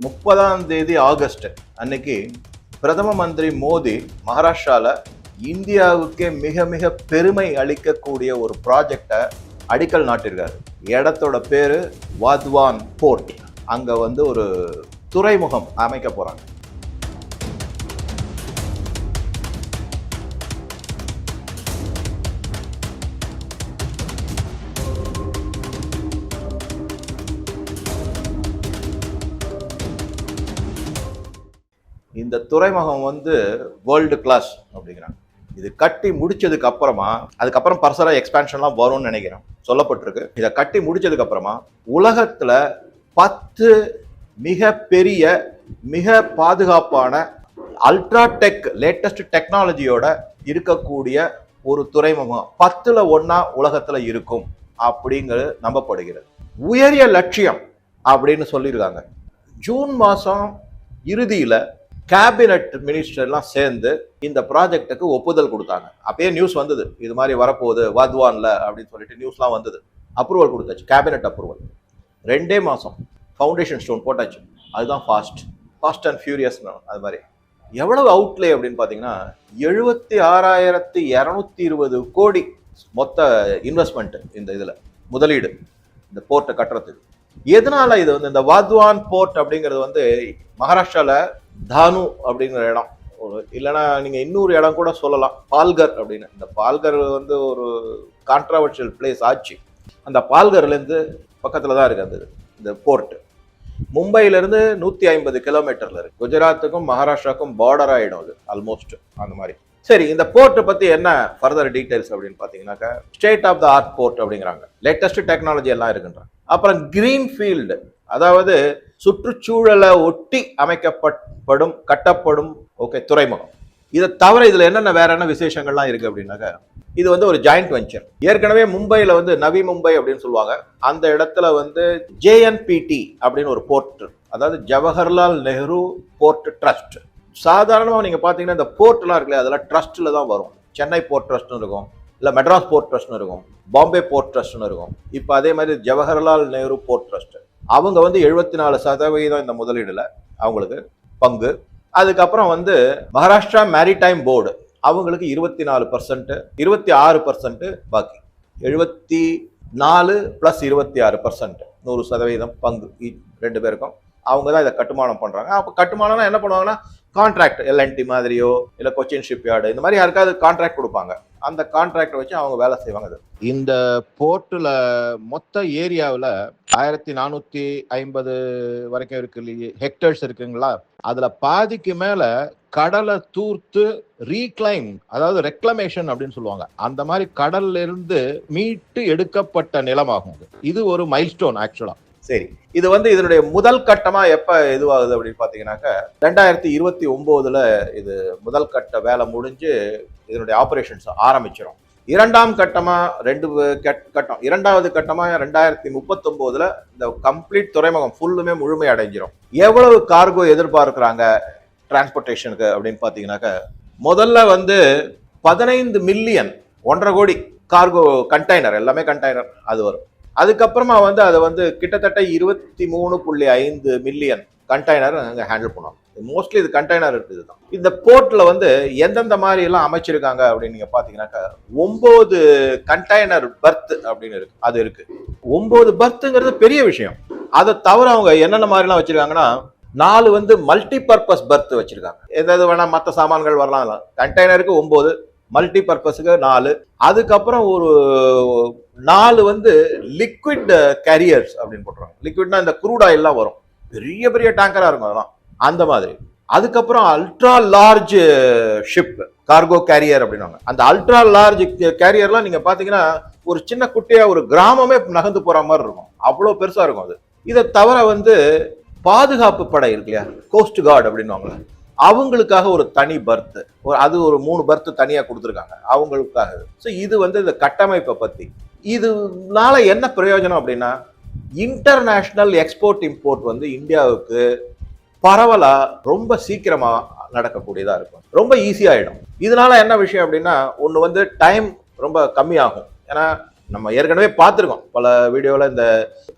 முப்பதாம் தேதி ஆகஸ்ட் அன்னைக்கு பிரதம மந்திரி மோடி மகாராஷ்டிராவில் இந்தியாவுக்கே மிக மிக பெருமை அளிக்கக்கூடிய ஒரு ப்ராஜெக்டை அடிக்கல் நாட்டிருக்காரு. இடத்தோட பேர் வாத்வான் போர்ட். அங்கே வந்து ஒரு துறைமுகம் அமைக்க போகிறாங்க துறைமுகம் வந்து வேர்ல்டு கிளாஸ் அப்படிங்கிறாங்க. இது கட்டி முடிச்சதுக்கு அப்புறமா அதுக்கப்புறம் பர்சரா எக்ஸ்பேன்ஷன்லாம் வரும்னு நினைக்கிறேன். சொல்லப்பட்டிருக்கு. இதை கட்டி முடிச்சதுக்கு அப்புறமா உலகத்துல பத்து மிக பெரிய மிக பாதுகாப்பான அல்ட்ரா டெக் லேட்டஸ்ட் டெக்னாலஜியோட இருக்கக்கூடிய ஒரு துறைமுகம். பத்துல ஒன்றா உலகத்துல இருக்கும் அப்படிங்கிறது நம்பப்படுகிறது. உயரிய லட்சியம் அப்படின்னு சொல்லியிருக்காங்க. ஜூன் மாசம் இறுதியில கேபினட் மினிஸ்டர்லாம் சேர்ந்து இந்த ப்ராஜெக்ட்டுக்கு ஒப்புதல் கொடுத்தாங்க. அப்பயே நியூஸ் வந்தது. இது மாதிரி வரப்போகுது வாத்வான்ல அப்படின்னு சொல்லிட்டு நியூஸ்லாம் வந்தது. அப்ரூவல் கொடுத்தாச்சு. கேபினட் அப்ரூவல் ரெண்டே மாதம் ஃபவுண்டேஷன் ஸ்டோன் போட்டாச்சு. அதுதான் ஃபாஸ்ட் ஃபாஸ்ட் அண்ட் ஃபியூரியஸ் அது மாதிரி. எவ்வளவு அவுட்லே அப்படின்னு பார்த்தீங்கன்னா எழுபத்தி ஆறாயிரத்தி இரநூத்தி இருபது கோடி மொத்த இன்வெஸ்ட்மெண்ட்டு இந்த இதில் முதலீடு இந்த போர்ட்டை கட்டுறதுக்கு. எதனால இது வந்து இந்த வாத்வான் போர்ட் அப்படிங்கிறது வந்து மகாராஷ்டிராவில் தானு அப்படிங்கிற இடம். ஒரு இல்லைன்னா நீங்கள் இன்னொரு இடம் கூட சொல்லலாம். பால்கர் அப்படின்னு. இந்த பால்கர் வந்து ஒரு கான்ட்ரவர்ஷியல் பிளேஸ் ஆச்சு. அந்த பால்கர்லேருந்து பக்கத்தில் தான் இருக்குது அந்த இந்த போர்ட்டு மும்பையிலேருந்து நூற்றி ஐம்பது கிலோமீட்டர்ல இருக்குது குஜராத்துக்கும் மகாராஷ்டிராவுக்கும் பார்டர் ஆகிடும் அது ஆல்மோஸ்ட் அந்த மாதிரி. சரி இந்த போர்ட்டை பற்றி என்ன ஃபர்தர் டீடைல்ஸ் அப்படின்னு பார்த்தீங்கன்னாக்கா state of the art port அப்படிங்கிறாங்க. லேட்டஸ்ட் டெக்னாலஜி எல்லாம் இருக்குன்றாங்க. அப்புறம் கிரீன் ஃபீல்டு அதாவது சுற்றுச்சூழலை ஒட்டி அமைக்கப்படும் கட்டப்படும் ஓகே துறைமுகம். இதை தவிர இதில் என்னென்ன வேற என்ன விசேஷங்கள்லாம் இருக்கு அப்படின்னாக்க இது வந்து ஒரு ஜாயிண்ட் வெஞ்சர் ஏற்கனவே மும்பையில் வந்து நவி மும்பை அப்படின்னு சொல்லுவாங்க. அந்த இடத்துல வந்து ஜேஎன்பிடி அப்படின்னு ஒரு போர்ட் அதாவது ஜவஹர்லால் நெஹ்ரு போர்ட் ட்ரஸ்ட் சாதாரணமாக நீங்கள் பார்த்தீங்கன்னா இந்த போர்ட்லாம் இருக்குல்ல அதெல்லாம் ட்ரஸ்ட்டில் தான் வரும். சென்னை போர்ட் ட்ரஸ்ட்னு இருக்கும். இல்லை மெட்ராஸ் போர்ட் ட்ரஸ்ட்னு இருக்கும். பாம்பே போர்ட் ட்ரஸ்ட்னு இருக்கும். இப்போ அதே மாதிரி ஜவஹர்லால் நேரு போர்ட் ட்ரஸ்ட் அவங்க வந்து எழுபத்தி நாலு சதவீதம் இந்த முதலீடுல அவங்களுக்கு பங்கு. அதுக்கப்புறம் வந்து மகாராஷ்டிரா மேரிடைம் போர்டு அவங்களுக்கு இருபத்தி நாலு பர்சன்ட் இருபத்தி ஆறு பர்சன்ட் பாக்கி. எழுபத்தி நாலு ப்ளஸ் இருபத்தி ஆறு பர்சன்ட் நூறு சதவீதம் பங்கு ரெண்டு பேருக்கும். அவங்க தான் இதை கட்டுமானம் பண்றாங்க. அப்போ கட்டுமானம்னா என்ன பண்ணுவாங்கன்னா கான்ட்ராக்ட் எல்என்டி மாதிரியோ இல்லை கொச்சின் ஷிப்யார்டு இந்த மாதிரி யாருக்காவது கான்ட்ராக்ட் கொடுப்பாங்க. அந்த கான்ட்ராக்டை வச்சு அவங்க வேலை செய்வாங்க. இது இந்த போர்ட்டில் மொத்த ஏரியாவில் ஆயிரத்தி நானூற்றி ஐம்பது வரைக்கும் இருக்கு இல்லையே ஹெக்டர்ஸ் இருக்குங்களா? அதில் பாதிக்கு மேலே கடலை தூர்த்து ரீக்ளைம் அதாவது ரெக்ளமேஷன் அப்படின்னு சொல்லுவாங்க. அந்த மாதிரி கடல்ல இருந்து மீட்டு எடுக்கப்பட்ட நிலமாகும் இது. இது ஒரு மைல்ஸ்டோன் ஆக்சுவலா சரி. இது வந்து இதனுடைய முதல் கட்டமா எப்ப இதுவாகுது அப்படின்னு பாத்தீங்கன்னாக்க ரெண்டாயிரத்தி இருபத்தி ஒன்பதுல இது முதல் கட்ட வேலை முடிஞ்சு இதனுடைய ஆபரேஷன்ஸ் ஆரம்பிச்சிடும் இரண்டாம் கட்டமா ரெண்டு கட்டம். இரண்டாவது கட்டமா ரெண்டாயிரத்தி முப்பத்தொன்பதுல இந்த கம்ப்ளீட் துறைமுகம் ஃபுல்லுமே முழுமை அடைஞ்சிரும். எவ்வளவு கார்கோ எதிர்பார்க்குறாங்க டிரான்ஸ்போர்ட்டேஷனுக்கு அப்படின்னு பார்த்தீங்கன்னாக்க முதல்ல வந்து பதினைந்து மில்லியன் ஒன்றரை கோடி கார்கோ கண்டெய்னர் எல்லாமே கண்டெய்னர் அது வரும். அதுக்கப்புறமா வந்து அதை வந்து கிட்டத்தட்ட இருபத்தி மூணு புள்ளி ஐந்து மில்லியன் கண்டெய்னர் அங்கே ஹேண்டில் பண்ணுவாங்க. மோஸ்ட்லி இது கண்டெய்னர் இருக்குது தான் இந்த போர்ட்டில் வந்து எந்தெந்த மாதிரி எல்லாம் அமைச்சிருக்காங்க அப்படின்னு நீங்க பாத்தீங்கன்னாக்கா ஒம்பது கண்டெய்னர் பர்த் அப்படின்னு இருக்கு. அது இருக்கு. ஒம்பது பர்த்துங்கிறது பெரிய விஷயம். அதை தவிர அவங்க என்னென்ன மாதிரிலாம் வச்சிருக்காங்கன்னா நாலு வந்து மல்டி பர்பஸ் பர்த் வச்சிருக்காங்க எதாவது வேணா மற்ற சாமான்கள் வரலாம். கண்டெய்னருக்கு ஒம்பது மல்டி பர்பஸுக்கு நாலு. அதுக்கப்புறம் ஒரு நாலு வந்து லிக்விட் கேரியர்ஸ் அப்படின்னு போட்டுருவாங்க லிக்விட்னா இந்த குரூட் ஆயில்லாம் வரும். பெரிய பெரிய டேங்கராக இருக்கும் அதெல்லாம். அந்த மாதிரி. அதுக்கப்புறம் ultra large ship cargo carrier அப்படின்னாங்க அந்த அல்ட்ரா லார்ஜ் கேரியர்லாம் நீங்க பாத்தீங்கன்னா ஒரு சின்ன குட்டியா ஒரு கிராமமே நகர்ந்து போற மாதிரி இருக்கும். அவ்வளோ பெருசா இருக்கும் அது. இதை தவிர வந்து பாதுகாப்பு படை இருக்கு இல்லையா? கோஸ்ட் கார்டு அப்படின்னுவாங்களே அவங்களுக்காக ஒரு தனி பர்த் ஒரு அது ஒரு மூணு பர்த் தனியாக கொடுத்துருக்காங்க. அவங்களுக்காக. ஸோ இது வந்து இந்த கட்டமைப்பை பற்றி இதனால என்ன பிரயோஜனம் அப்படின்னா இன்டர்நேஷ்னல் எக்ஸ்போர்ட் இம்போர்ட் வந்து இந்தியாவுக்கு பரவலாக ரொம்ப சீக்கிரமாக நடக்கக்கூடியதாக இருக்கும். ரொம்ப ஈஸியாகிடும் இதனால என்ன விஷயம் அப்படின்னா ஒன்று வந்து டைம் ரொம்ப கம்மியாகும். ஏன்னா நம்ம ஏற்கனவே பார்த்துருக்கோம். பல வீடியோவில் இந்த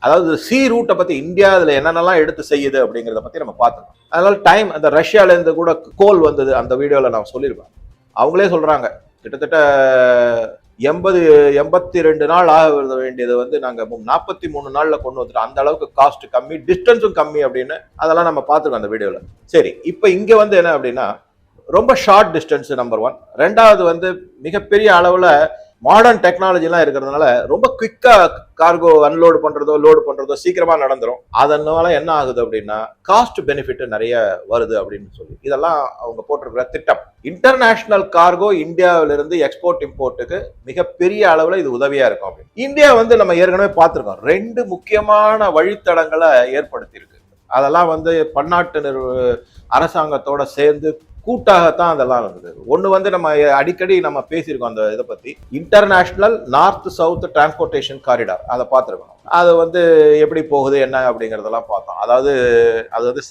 அதாவது சி ரூட்டை பற்றி இந்தியா அதில் என்னென்னலாம் எடுத்து செய்யுது அப்படிங்கிறத பற்றி நம்ம பார்த்துருக்கோம். அதனால டைம் அந்த ரஷ்யாலேருந்து கூட கோல் வந்தது அந்த வீடியோவில் நான் சொல்லியிருப்பேன். அவங்களே சொல்கிறாங்க கிட்டத்தட்ட எண்பது எண்பத்தி ரெண்டு நாள் ஆக வேண்டியது வந்து நாங்கள் நாற்பத்தி மூணு நாளில் கொண்டு வந்துட்டோம். அந்த அளவுக்கு காஸ்ட் கம்மி டிஸ்டன்ஸும் கம்மி அப்படின்னு அதெல்லாம் நம்ம பார்த்துருக்கோம் அந்த வீடியோவில் சரி இப்போ இங்கே வந்து என்ன அப்படின்னா ரொம்ப ஷார்ட் டிஸ்டன்ஸ் நம்பர் ஒன் ரெண்டாவது வந்து மிகப்பெரிய அளவில் மாடர்ன் டெக்னாலஜிலாம் இருக்கிறதுனால ரொம்ப குவிக்காக கார்கோ அன்லோடு பண்ணுறதோ லோடு பண்ணுறதோ சீக்கிரமாக நடந்துடும் அதனால என்ன ஆகுது அப்படின்னா காஸ்ட் பெனிஃபிட் நிறைய வருது அப்படின்னு சொல்லி. இதெல்லாம் அவங்க போட்டிருக்கிற திட்டம். இன்டர்நேஷனல் கார்கோ இந்தியாவிலிருந்து எக்ஸ்போர்ட் இம்போர்ட்டுக்கு மிகப்பெரிய அளவில் இது உதவியாக இருக்கும் அப்படின்னு. இந்தியா வந்து நம்ம ஏற்கனவே பார்த்துருக்கோம். ரெண்டு முக்கியமான வழித்தடங்களை ஏற்படுத்தியிருக்கு. அதெல்லாம் வந்து பன்னாட்டு அரசாங்கத்தோட சேர்ந்து கூட்டாகத்தான் அதெல்லாம் இருந்தது ஒன்று வந்து நம்ம அடிக்கடி நம்ம பேசியிருக்கோம் அந்த இதை பற்றி international north south transportation corridor அதை பார்த்துருக்கோம் அது வந்து எப்படி போகுது என்ன அப்படிங்கிறதெல்லாம் பார்த்தோம். அதாவது அது வந்து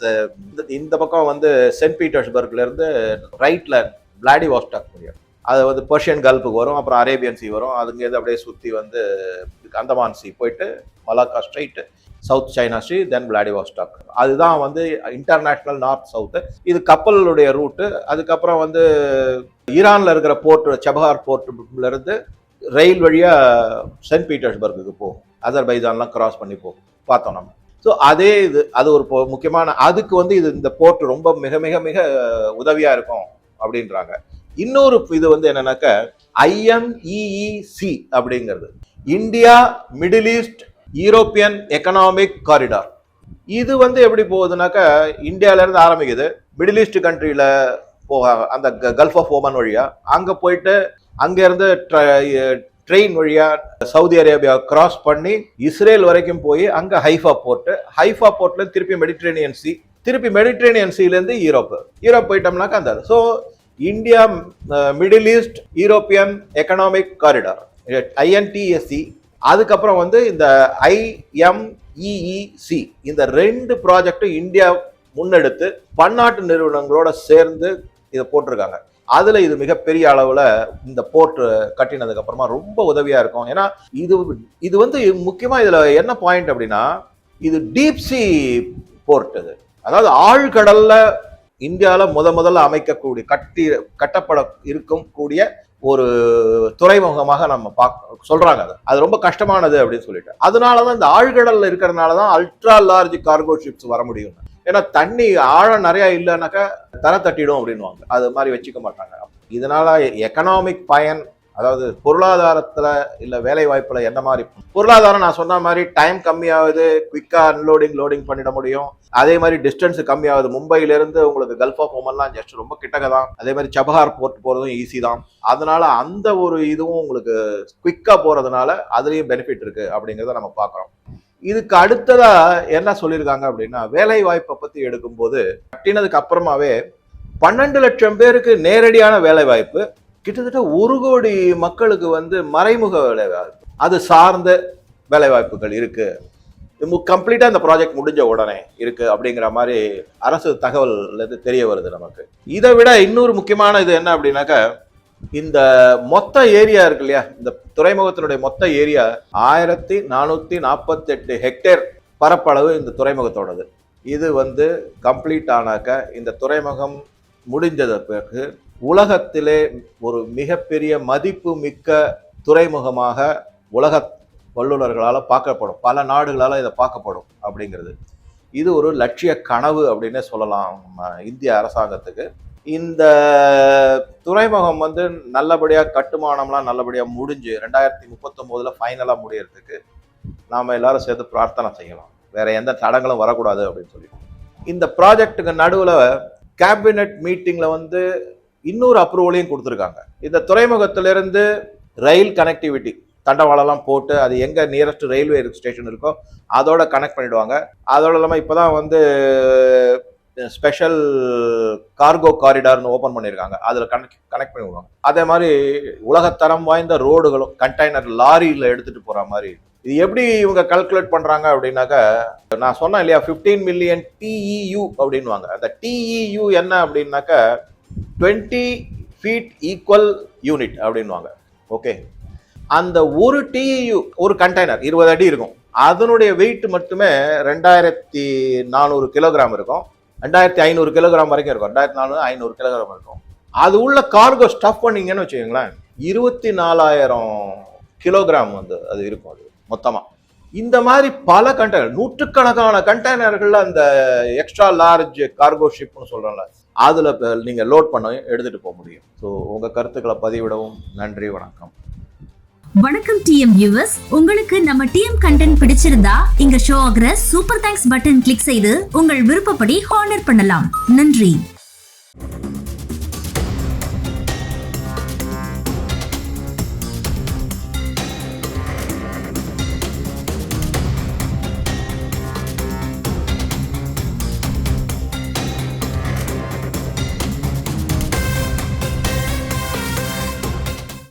இந்த- இந்த பக்கம் வந்து சென்ட் பீட்டர்ஸ்பர்க்லேருந்து ரைட்டில் பிளாடி வாஸ்டாக் முடியும் அது வந்து பர்ஷியன் கல்ஃபுக்கு வரும் அப்புறம் அரேபியன் சி வரும். அதுங்கேருந்து அப்படியே சுற்றி வந்து அந்தமான் சி போயிட்டு மலாக்கா ஸ்ட்ரைட்டு சவுத் சைனா ஸ்ரீ தென் விளாடிவாஸ்டாக் அதுதான் வந்து இன்டர்நேஷ்னல் நார்த் சவுத்து இது கப்பலுடைய ரூட்டு அதுக்கப்புறம் வந்து ஈரானில் இருக்கிற போர்ட் சபஹார் போர்ட்லேருந்து ரயில் வழியாக சென்ட் பீட்டர்ஸ்பர்க்குக்கு போகும் அசர்பைஜான்லாம் கிராஸ் பண்ணி போகும் பார்த்தோம் நம்ம. ஸோ அதே இது அது ஒரு முக்கியமான அதுக்கு வந்து இது இந்த போர்ட் ரொம்ப மிக மிக மிக உதவியாக இருக்கும் அப்படின்றாங்க. இன்னொரு இது வந்து என்னன்னாக்க ஐஎம்இஇசி அப்படிங்கிறது. India Middle East European economic corridor இது வந்து எப்படி போகுதுனாக்கா இந்தியாவிலேருந்து ஆரம்பிக்குது. மிடில் ஈஸ்ட் கண்ட்ரியில் போக அந்த கல்ஃப் ஆஃப் ஓமன் வழியா. அங்கே போயிட்டு அங்கேருந்து ட்ரெயின் வழியாக சவுதி அரேபியா கிராஸ் பண்ணி இஸ்ரேல் வரைக்கும் போய் அங்கே ஹைஃபா போர்ட்டு ஹைஃபா போர்ட்டில் திருப்பி மெடிட்ரேனியன் சி திருப்பி மெடிட்ரேனியன் சீல யூரோப்பு யூரோப் போயிட்டோம்னாக்கா அந்த so India Middle East European economic corridor INTSC அதுக்கப்புறம் வந்து இந்த ஐஎம்இஇசி இந்த ரெண்டு ப்ராஜெக்டும் இந்தியா முன்னெடுத்து பன்னாட்டு நிறுவனங்களோட சேர்ந்து இதை போட்டிருக்காங்க. அதில் இது மிகப்பெரிய அளவில் இந்த போர்ட் கட்டினதுக்கு அப்புறமா ரொம்ப உதவியாக இருக்கும். ஏன்னா இது இது வந்து முக்கியமாக இதில் என்ன பாயிண்ட் அப்படின்னா இது டீப்சி போர்ட் இது. அதாவது ஆழ்கடலில் இந்தியாவில் முத முதல்ல அமைக்கக்கூடிய கட்டி கட்டப்பட இருக்கும் கூடிய ஒரு துறைமுகமாக நம்ம பார்க்க சொல்றாங்க அது. அது ரொம்ப கஷ்டமானது அப்படின்னு சொல்லிட்டு. அதனால தான் இந்த ஆழ்கடல்ல இருக்கிறதுனால தான் அல்ட்ரா லார்ஜ் கார்கோ ஷிப்ஸ் வர முடியும். ஏன்னா தண்ணி ஆழம் நிறையா இல்லைனாக்கா தர தட்டிடும் அப்படின்வாங்க அது மாதிரி வச்சுக்க மாட்டாங்க. இதனால எக்கனாமிக் பயன் அதாவது பொருளாதாரத்தில் இல்லை வேலை வாய்ப்பில் என்ன மாதிரி பொருளாதாரம் நான் சொன்ன மாதிரி டைம் கம்மியாகுது குயிக்காக அன்லோடிங் லோடிங் பண்ணிட முடியும். அதே மாதிரி டிஸ்டன்ஸ் கம்மியாகுது மும்பையிலேருந்து உங்களுக்கு கல்ஃப் ஆஃப் ஓமன்லாம் ஜஸ்ட் ரொம்ப கிட்டக்க தான் அதே மாதிரி சபஹார் போர்ட் போகிறதும் ஈஸி தான். அதனால அந்த ஒரு இதுவும் உங்களுக்கு குயிக்காக போகிறதுனால அதுலேயும் பெனிஃபிட் இருக்குது அப்படிங்கிறத நம்ம பார்க்குறோம். இதுக்கு அடுத்ததா என்ன சொல்லியிருக்காங்க அப்படின்னா வேலை வாய்ப்பை பற்றி எடுக்கும்போது கட்டினதுக்கு அப்புறமாவே பன்னெண்டு லட்சம் பேருக்கு நேரடியான வேலை வாய்ப்பு கிட்டத்தட்ட ஒரு கோடி மக்களுக்கு வந்து மறைமுக வேலைவாய்ப்பு. அது சார்ந்த வேலைவாய்ப்புகள் இருக்குது கம்ப்ளீட்டாக இந்த ப்ராஜெக்ட் முடிஞ்ச உடனே இருக்குது அப்படிங்கிற மாதிரி அரசு தகவல்ல தெரிய வருது நமக்கு. இதை விட இன்னொரு முக்கியமான இது என்ன அப்படின்னாக்கா இந்த மொத்த ஏரியா இருக்கு இல்லையா? இந்த துறைமுகத்தினுடைய மொத்த ஏரியா ஆயிரத்தி நானூற்றி நாற்பத்தி எட்டு ஹெக்டேர் பரப்பளவு இந்த துறைமுகத்தோடது. இது வந்து கம்ப்ளீட் ஆனாக்க இந்த துறைமுகம் முடிஞ்சத பிறகு உலகத்திலே ஒரு மிகப்பெரிய மதிப்பு மிக்க துறைமுகமாக உலக வல்லுநர்களால் பார்க்கப்படும். பல நாடுகளால் இதை பார்க்கப்படும் அப்படிங்கிறது. இது ஒரு லட்சிய கனவு அப்படின்னே சொல்லலாம் நம்ம இந்திய அரசாங்கத்துக்கு. இந்த துறைமுகம் வந்து நல்லபடியாக கட்டுமானம்லாம் நல்லபடியாக முடிஞ்சு ரெண்டாயிரத்தி முப்பத்தொம்போதில் ஃபைனலாக முடியறதுக்கு நாம் எல்லாரும் சேர்ந்து பிரார்த்தனை செய்யலாம். வேற எந்த தடங்களும் வரக்கூடாது அப்படின்னு சொல்லி இந்த ப்ராஜெக்ட்டுக்கு நடுவில் கேபினெட் மீட்டிங்கில் வந்து இன்னொரு அப்ரூவலையும் கொடுத்துருக்காங்க. இந்த துறைமுகத்திலிருந்து ரயில் கனெக்டிவிட்டி தண்டவாளம்லாம் போட்டு அது எங்கே நியரஸ்ட் ரயில்வே ஸ்டேஷன் இருக்கோ அதோட கனெக்ட் பண்ணிடுவாங்க. அதோட இல்லாமல் இப்போ தான் வந்து ஸ்பெஷல் கார்கோ காரிடார்னு ஓப்பன் பண்ணியிருக்காங்க. அதில் கனெக்ட் கனெக்ட் பண்ணி விடுவாங்க அதே மாதிரி உலகத்தரம் வாய்ந்த ரோடுகளும் கண்டெய்னர் லாரியில் எடுத்துகிட்டு போகிற மாதிரி. இது எப்படி இவங்க கல்குலேட் பண்ணுறாங்க அப்படின்னாக்கா நான் சொன்னேன் இல்லையா ஃபிஃப்டீன் மில்லியன் டிஇயூ அப்படின்வாங்க அந்த டிஇயூ என்ன அப்படின்னாக்கா டுவெண்ட்டி ஃபீட் ஈக்குவல் யூனிட் அப்படின்வாங்க ஓகே. அந்த ஒரு டியு ஒரு கண்டெய்னர் இருபது அடி இருக்கும். அதனுடைய வெயிட் மட்டுமே ரெண்டாயிரத்தி நானூறு கிலோகிராம் இருக்கும். ரெண்டாயிரத்தி ஐநூறு கிலோகிராம் வரைக்கும் இருக்கும். ரெண்டாயிரத்தி நானூறு ஐநூறு கிலோகிராம் இருக்கும். அது உள்ள கார்கோ ஸ்டஃப் பண்ணீங்கன்னு வச்சுக்கோங்களேன் இருபத்தி நாலாயிரம் கிலோகிராம் வந்து அது இருக்கும் அது மொத்தமாக இந்த மாதிரி பல கண்டெய்னர் நூற்றுக்கணக்கான கண்டெய்னர்களில் அந்த எக்ஸ்ட்ரா லார்ஜ் கார்கோ ஷிப்னு சொல்றோம்ல அதில் நீங்கள் லோட் பண்ண எடுத்துட்டு போக முடியும். ஸோ உங்கள் கருத்துக்களை பதிவிடவும் நன்றி வணக்கம். வணக்கம் டிஎம் வியூவர்ஸ் உங்களுக்கு நம்ம டிஎம் கண்டென்ட் பிடிச்சிருந்தா இங்க ஷோ ஆகிற சூப்பர் தேங்க்ஸ் பட்டன் கிளிக் செய்து உங்கள் விருப்பப்படி ஹானர் பண்ணலாம். நன்றி.